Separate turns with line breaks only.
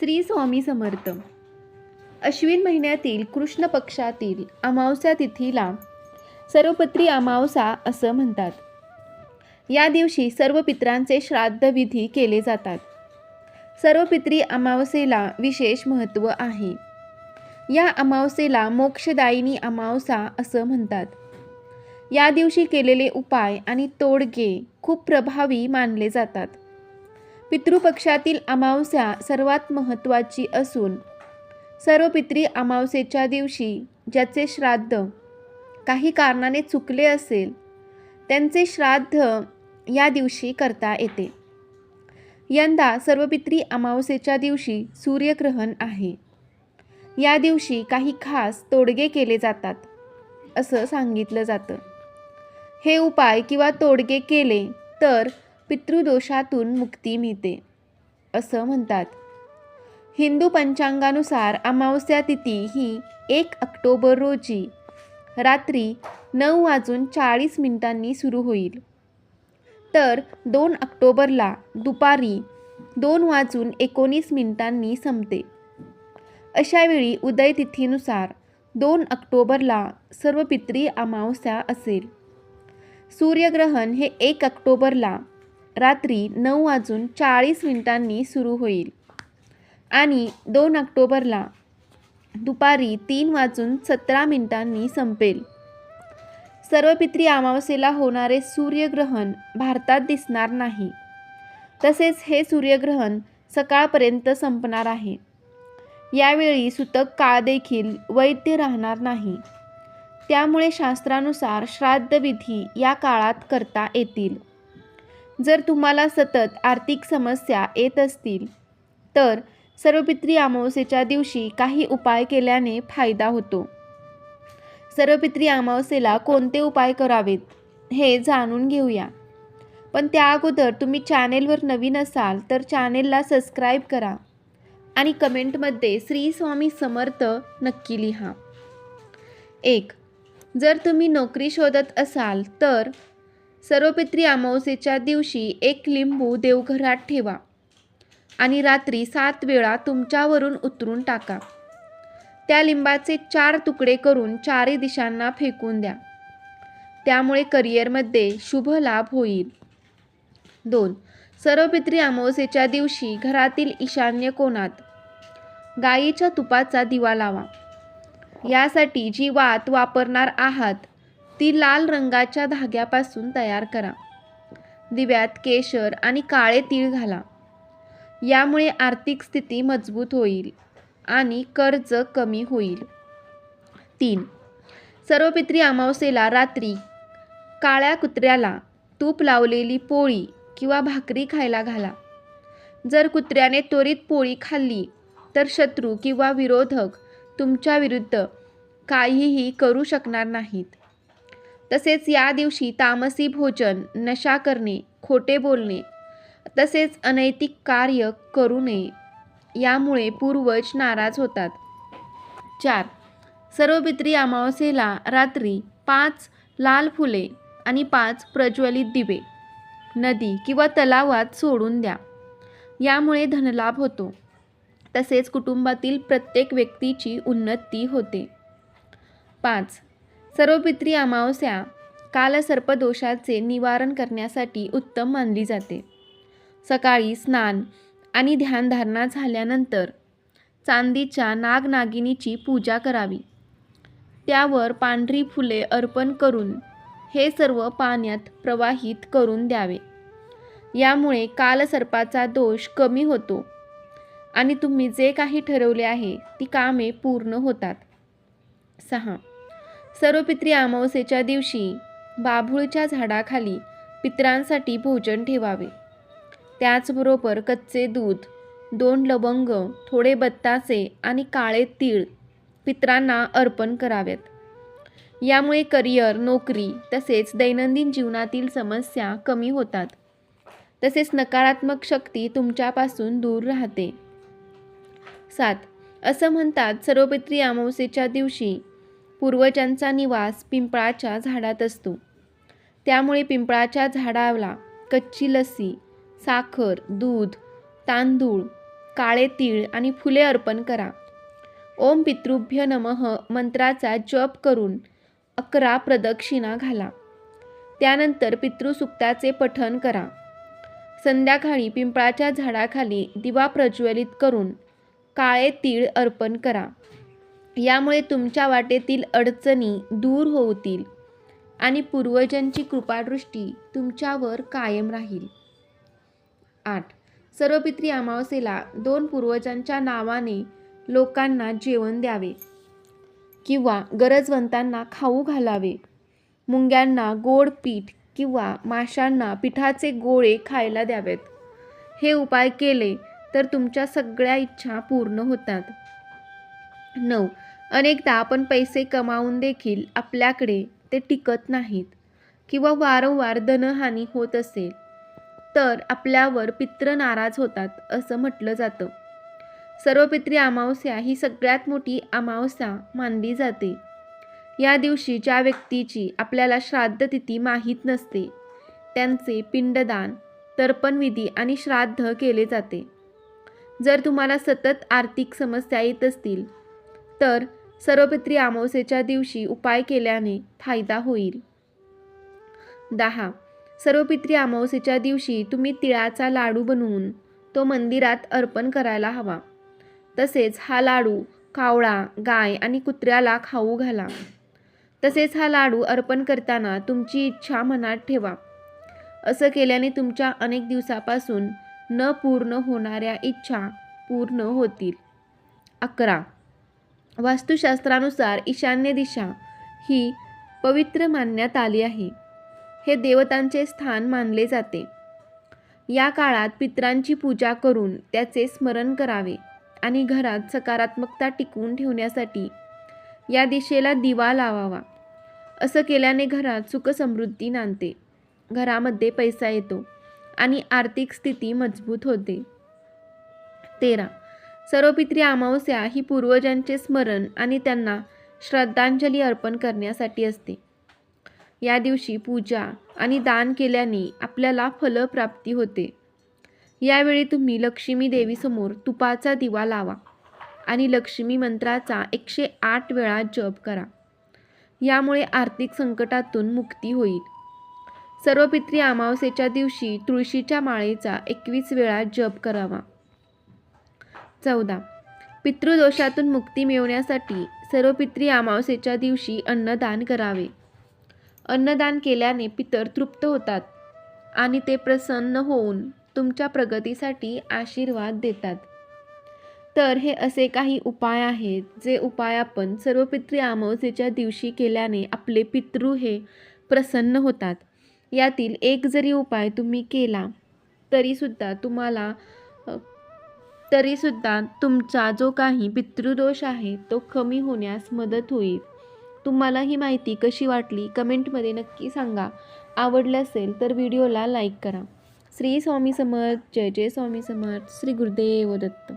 श्री स्वामी समर्थ. अश्विन महिन्यातील कृष्ण पक्षातील अमावस्या तिथीला सर्वपत्री अमावसा असं म्हणतात. या दिवशी सर्व पित्रांचे श्राद्धविधी केले जातात. सर्व पित्री अमावस्येला विशेष महत्त्व आहे. या अमावसेला मोक्षदायिनी अमावसा असं म्हणतात. या दिवशी केलेले उपाय आणि तोडगे खूप प्रभावी मानले जातात. पितृपक्षातील अमावस्या सर्वात महत्त्वाची असून सर्व पित्री अमावस्येच्या दिवशी ज्याचे श्राद्ध काही कारणाने चुकले असेल त्यांचे श्राद्ध या दिवशी करता येते. यंदा सर्व पित्री अमावस्येच्या दिवशी सूर्यग्रहण आहे. या दिवशी काही खास तोडगे केले जातात असं सांगितलं जातं. हे उपाय किंवा तोडगे केले तर पितृदोषातून मुक्ती मिळते असं म्हणतात. हिंदू पंचांगानुसार अमावस्या तिथी ही एक ऑक्टोबर रोजी रात्री नऊ वाजून चाळीस मिनिटांनी सुरू होईल. तर दोन ऑक्टोबरला दुपारी दोन वाजून एकोणीस मिनिटांनी संपते. अशावेळी उदय तिथीनुसार दोन ऑक्टोबरला सर्व पित्री अमावस्या असेल. सूर्यग्रहण हे एक ऑक्टोबरला रात्री नऊ वाजून चाळीस मिनिटांनी सुरू होईल. आणि दोन ऑक्टोबरला दुपारी तीन वाजून सतरा मिनिटांनी संपेल. सर्व पित्री अमावस्येला होणारे सूर्यग्रहण भारतात दिसणार नाही. तसेच हे सूर्यग्रहण सकाळपर्यंत संपणार आहे. यावेळी सुतक काळ देखील वैद्य राहणार नाही. त्यामुळे शास्त्रानुसार श्राद्धविधी या काळात करता येतील. जर तुम्हाला सतत आर्थिक समस्या येत असतील तर सर्वपित्री अमावस्येच्या दिवशी काही उपाय केल्याने फायदा होतो. सर्वपित्री अमावस्येला कोणते उपाय करावेत हे जाणून घेऊया. पण त्या अगोदर तुम्ही चॅनेलवर नवीन असाल तर चॅनेलला सबस्क्राईब करा आणि कमेंटमध्ये श्री स्वामी समर्थ नक्की लिहा. एक जर तुम्ही नोकरी शोधत असाल तर सर्वपित्री अमावस्येच्या दिवशी एक लिंबू देवघरात ठेवा आणि रात्री सात वेळा तुमच्यावरून उतरून टाका. त्या लिंबाचे चार तुकडे करून चारही दिशांना फेकून द्या. त्यामुळे करिअरमध्ये शुभ लाभ होईल. दोन. सर्वपित्री अमावस्येच्या दिवशी घरातील ईशान्य कोणात गायीच्या तुपाचा दिवा लावा. यासाठी जी वात वापरणार आहात ती लाल रंगाच्या धाग्यापासून तयार करा. दिव्यात केशर आणि काळे तीळ घाला. यामुळे आर्थिक स्थिती मजबूत होईल आणि कर्ज कमी होईल. तीन. सर्व पित्री अमावस्येला रात्री काळ्या कुत्र्याला तूप लावलेली पोळी किंवा भाकरी खायला घाला. जर कुत्र्याने त्वरित पोळी खाल्ली तर शत्रू किंवा विरोधक तुमच्या विरुद्ध काहीही करू शकणार नाहीत. तसेच या दिवशी तामसी भोजन नशा करणे खोटे बोलणे तसेच अनैतिक कार्य करू नये यामुळे पूर्वज नाराज होतात. चार. सर्वपित्री अमावस्येला रात्री पाच लाल फुले आणि पाच प्रज्वलित दिवे नदी किंवा तलावात सोडून द्या. यामुळे धनलाभ होतो. तसेच कुटुंबातील प्रत्येक व्यक्तीची उन्नती होते. पाच. सर्व पित्री अमावस्या कालसर्पदोषाचे निवारण करण्यासाठी उत्तम मानली जाते. सकाळी स्नान आणि ध्यानधारणा झाल्यानंतर चांदीच्या नागनागिनीची पूजा करावी. त्यावर पांढरी फुले अर्पण करून हे सर्व पाण्यात प्रवाहित करून द्यावे. यामुळे कालसर्पाचा दोष कमी होतो आणि तुम्ही जे काही ठरवले आहे ती कामे पूर्ण होतात. सहा सर्वपित्री अमावस्येच्या दिवशी बाभूळच्या झाडाखाली पित्रांसाठी भोजन ठेवावे. त्याचबरोबर कच्चे दूध दोन लवंग थोडे बत्तासे आणि काळे तीळ पित्रांना अर्पण कराव्यात यामुळे करिअर नोकरी तसेच दैनंदिन जीवनातील समस्या कमी होतात. तसेच नकारात्मक शक्ती तुमच्यापासून दूर राहते. सात असं म्हणतात सर्वपित्री अमावस्येच्या दिवशी पूर्वजांचा निवास पिंपळाच्या झाडात असतो. त्यामुळे पिंपळाच्या झाडाला कच्ची लस्सी साखर दूध तांदूळ काळे तीळ आणि फुले अर्पण करा. ओम पितृभ्य नमः मंत्राचा जप करून अकरा प्रदक्षिणा घाला. त्यानंतर पितृसुक्ताचे पठण करा. संध्याकाळी पिंपळाच्या झाडाखाली दिवा प्रज्वलित करून काळे तीळ अर्पण करा. यामुळे तुमच्या वाटेतील अडचणी दूर होतील आणि पूर्वजांची कृपादृष्टी तुमच्यावर कायम राहील. आठ. सर्वपित्री अमावस्येला दोन पूर्वजांच्या नावाने लोकांना जेवण द्यावे किंवा गरजवंतांना खाऊ घालावे. मुंग्यांना गोड पीठ किंवा माशांना पिठाचे गोळे खायला द्यावेत. हे उपाय केले तर तुमच्या सगळ्या इच्छा पूर्ण होतात. नऊ. अनेकदा आपण पैसे कमावून देखील आपल्याकडे ते टिकत नाहीत किंवा वारंवार धनहानी होत असेल तर आपल्यावर पित्र नाराज होतात असं म्हटलं जातं. सर्व पित्री अमावस्या ही सगळ्यात मोठी अमावस्या मानली जाते. या दिवशी ज्या व्यक्तीची आपल्याला श्राद्ध तिथी माहीत नसते त्यांचे पिंडदान तर्पणविधी आणि श्राद्ध केले जाते. जर तुम्हाला सतत आर्थिक समस्या येत असतील तर सर्वपित्री अमावस्येच्या दिवशी उपाय केल्याने फायदा होईल. दहा. सर्वपित्री अमावस्येच्या दिवशी तुम्ही तिळाचा लाडू बनवून तो मंदिरात अर्पण करायला हवा. तसेच हा लाडू कावळा गाय आणि कुत्र्याला खाऊ घाला. तसेच हा लाडू अर्पण करताना तुमची इच्छा मनात ठेवा. असं केल्याने तुमच्या अनेक दिवसापासून न पूर्ण होणाऱ्या इच्छा पूर्ण होतील. अकरा. वास्तुशास्त्रानुसार ईशान्य दिशा ही पवित्र मानण्यात आली आहे. हे देवतांचे स्थान मानले जाते. या काळात पित्रांची पूजा करून त्याचे स्मरण करावे आणि घरात सकारात्मकता टिकवून ठेवण्यासाठी या दिशेला दिवा लावावा. असं केल्याने घरात सुखसमृद्धी नांदते. घरामध्ये पैसा येतो आणि आर्थिक स्थिती मजबूत होते. तेरा सर्वपित्री अमावस्या ही पूर्वजांचे स्मरण आणि त्यांना श्रद्धांजली अर्पण करण्यासाठी असते. या दिवशी पूजा आणि दान केल्याने आपल्याला फलप्राप्ती होते. यावेळी तुम्ही लक्ष्मी देवीसमोर तुपाचा दिवा लावा आणि लक्ष्मी मंत्राचा एकशे आठ वेळा जप करा. यामुळे आर्थिक संकटातून मुक्ती होईल. सर्वपित्री अमावस्येच्या दिवशी तुळशीच्या माळेचा एकवीस वेळा जप करावा. चौदा. पितृदोषातून मुक्ती मिळवण्यासाठी सर्व पित्री अमावस्येच्या दिवशी अन्नदान करावे. अन्नदान केल्याने पितर तृप्त होतात आणि ते प्रसन्न होऊन तुमच्या प्रगतीसाठी आशीर्वाद देतात. तर हे असे काही उपाय आहेत जे उपाय आपण सर्व पितृ अमावस्येच्या दिवशी केल्याने आपले पितृ हे प्रसन्न होतात. यातील एक जरी उपाय तुम्ही केला तरीसुद्धा तुम्हाला तरीसुद्धा तुमचा जो काही पितृदोष आहे तो कमी होण्यास मदत होईल. तुम्हाला ही माहिती कशी वाटली कमेंटमध्ये नक्की सांगा. आवडलं असेल तर व्हिडिओला लाईक करा. श्री स्वामी समर्थ जय जय स्वामी समर्थ श्री गुरुदेव दत्त.